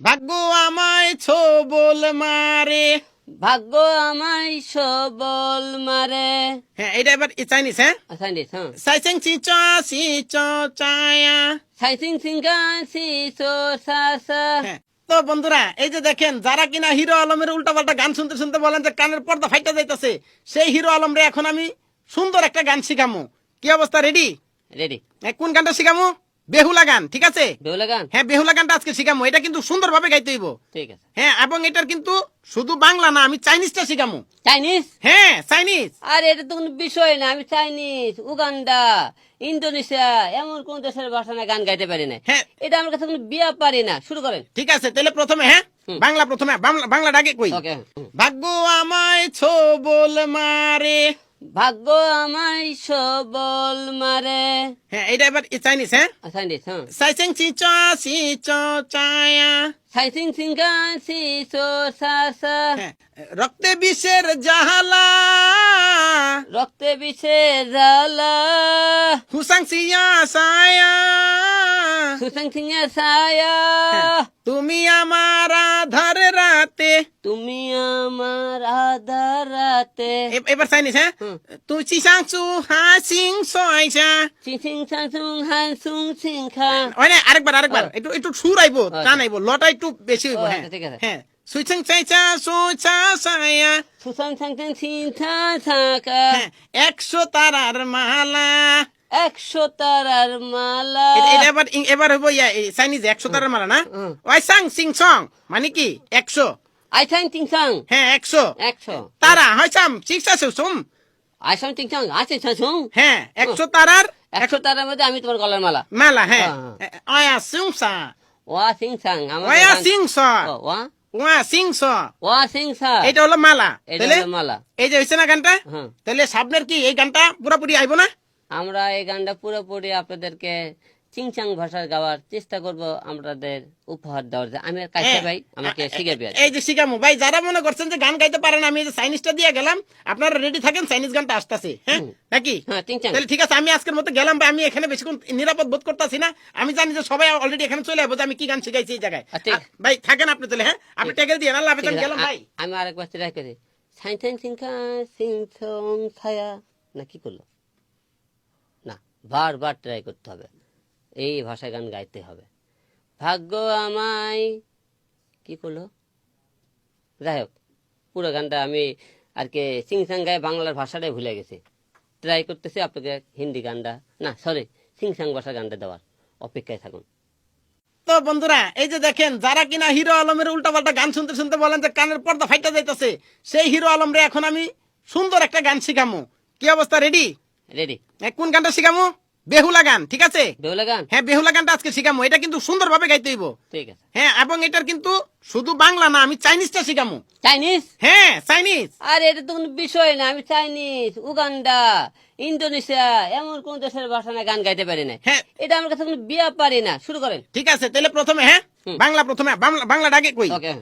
ভাগ্য আমায় ছোবল মারে। ভাগ্য আমায় সবল মারে। হ্যাঁ এটা এবার চাইনিজ হ্যাঁ? চাইনিজ হ্যাঁ। সাইসিং চি চ সি চ চায়া। সাইসিং সিংকা সি সো সা সা। হ্যাঁ তো বন্ধুরা এই যে দেখেন যারা কিনা হিরো আলমের উল্টাপাল্টা গান শুনতে শুনতে বলেন যে কানের পর্দা ফাইটা যাইতেছে সেই হিরো আলম রে এখন আমি সুন্দর একটা গান শিখামু। কি অবস্থা রেডি রেডি কোন গানটা শিখামু? বেহুলা গান ঠিক আছে? বেউলা গান হ্যাঁ বেহুলা গানটা আজকে শিখামু। এটা কিন্তু সুন্দরভাবে গাইতে হইব। ঠিক আছে। হ্যাঁ এবং এটার কিন্তু শুধু বাংলা না আমি চাইনিজটা শিখামু। চাইনিজ? হ্যাঁ চাইনিজ। আর এটা তো কোনো বিষয় না আমি চাইনিজ উগান্ডা ইন্দোনেশিয়া এমন কোন দেশের ভাষা না গান গাইতে পারি না। হ্যাঁ। এটা আমার কাছে কোনো বিয়া পারি না শুরু করেন। ঠিক আছে তাহলে প্রথমে হ্যাঁ বাংলা প্রথমে বাংলা আগে কই? ভাগ্য আমায় ছোবল মারে ভাগ্য আমায় সবল মারে। হ্যাঁ এটা এবার চাইনিজ হ্যাঁ? চাইনিজ হ্যাঁ। সাইসিং চি চ সি চ চায়া সাইসিং সি সো সা সা হ্যাঁ, রক্তে বিষের জাহালা রক্তে বিষে জ্বালা। হুসাং সিয়া সায়া। সুসং সিংয়া ছায়া তুমি আমার আধার রাতে। তুমি আমার আধার রাতে। এবার চাইনিজ হ্যাঁ। তুই চিসাং চু হা সিং সয়সা চিং চিং চাং চুং হান সুং চিং খা। হয় না? আরেকবার আরেকবার। একটু একটু সুর আইবো। টান আইবো লটা একটু বেশি হইবো হ্যাঁ। আচ্ছা, ঠিক আছে। হ্যাঁ। সুইচাং চাইচা সুচা সায়া সুসাং চাং চাং চিং থা থাকা একশো তারার মালা একশো তারার মালা এবার এবার হইবো ইয়া চাইনিজ একশো তারার মালা না। ওয়াই সাং সিং সং মানে কি একশো আই চাং চিং চাং হ্যাঁ একশো একশো তারা হয় সাম চিকসা সুম আই চাং চিং চাং আছে চুং হ্যাঁ একশো তারার একশো তারার মধ্যে আমি তোমার গলার মালা মালা হ্যাঁ অয়া সিং সা ওয়া সিং ওয়া সিং স ওয়া ওয়া সিং স। ওয়া সিং সা। এটা হলো মালা তাহলে মালা। এই যে হইছে না গানটা? হ্যাঁ। তাহলে সামনের কি এই গানটা পুরোপুরি আইবো না? আমরা এই গানটা পুরোপুরি আপনাদেরকে চিংচাং ভাষায় গাওয়ার চেষ্টা করব আমাদের উপহার দেওয়ার যে আমি কাইসা। ভাই আমাকে শিখাবি এই যে শিখামু ভাই যারা মনে করছেন যে গান গাইতে পারেন আমি যে চাইনিজটা দিয়ে গেলাম আপনারা রেডি থাকেন চাইনিজ গানটা আসতেছে হ্যাঁ? নাকি? হ্যাঁ চিংচাং। তাহলে ঠিক আছে আমি আজকের মতো গেলাম ভাই আমি এখানে বেশিক্ষণ নিরাপদ বোধ করতেছি না। আমি জানি যে সবাই অলরেডি এখানে চলে যাব যে আমি কি গান শিখাইছি এই জায়গায়। আচ্ছা, ভাই থাকেন আপনি তাহলে হ্যাঁ? আপনি দিয়ে আল্লাহ হাফেজ আমি গেলাম ভাই। আমি আরেকবার ট্রাই করি। সাইন সাইন সিংখা সং ছায়া। না কি করল? না বারবার ট্রাই করতে হবে। এই ভাষায় গান গাইতে হবে। ভাগ্য আমায় কি করল? যাই হোক পুরো গানটা আমি আর কি সিংসাং গায়ে বাংলার ভাষাটাই ভুলে গেছি। ট্রাই করতেছি আপনাকে হিন্দি গানটা না সরি সিংসাং ভাষা গানটা দেওয়ার। অপেক্ষায় থাকুন। তো বন্ধুরা এই যে দেখেন যারা কিনা হিরো আলমের উল্টাপাল্টা গান শুনতে শুনতে বলেন যে কানের পর্দা ফাইটা যাইতেছে সেই হিরো আলম রে এখন আমি সুন্দর একটা গান শিখামু। কি অবস্থা রেডি রেডি কোন গানটা শিখামু? বেহুলা গান ঠিক আছে? বেউলা গান? হ্যাঁ বেহুলা গানটা আজকে শিখামু এটা কিন্তু সুন্দরভাবে গাইতে হইব। ঠিক আছে। হ্যাঁ এবং এটার কিন্তু শুধু বাংলা না আমি চাইনিজটা শিখামু। চাইনিজ? হ্যাঁ চাইনিজ। আর এটা তো কোনো বিষয় না আমি চাইনিজ উগান্ডা ইন্দোনেশিয়া এমন কোন দেশের ভাষা না গান গাইতে পারি না। হ্যাঁ। এটা আমার কাছে কোনো বিয়া পারি না শুরু করেন। ঠিক আছে তাহলে প্রথমে হ্যাঁ? বাংলা প্রথমে বাংলা বাংলাটা আগে কই? ওকে।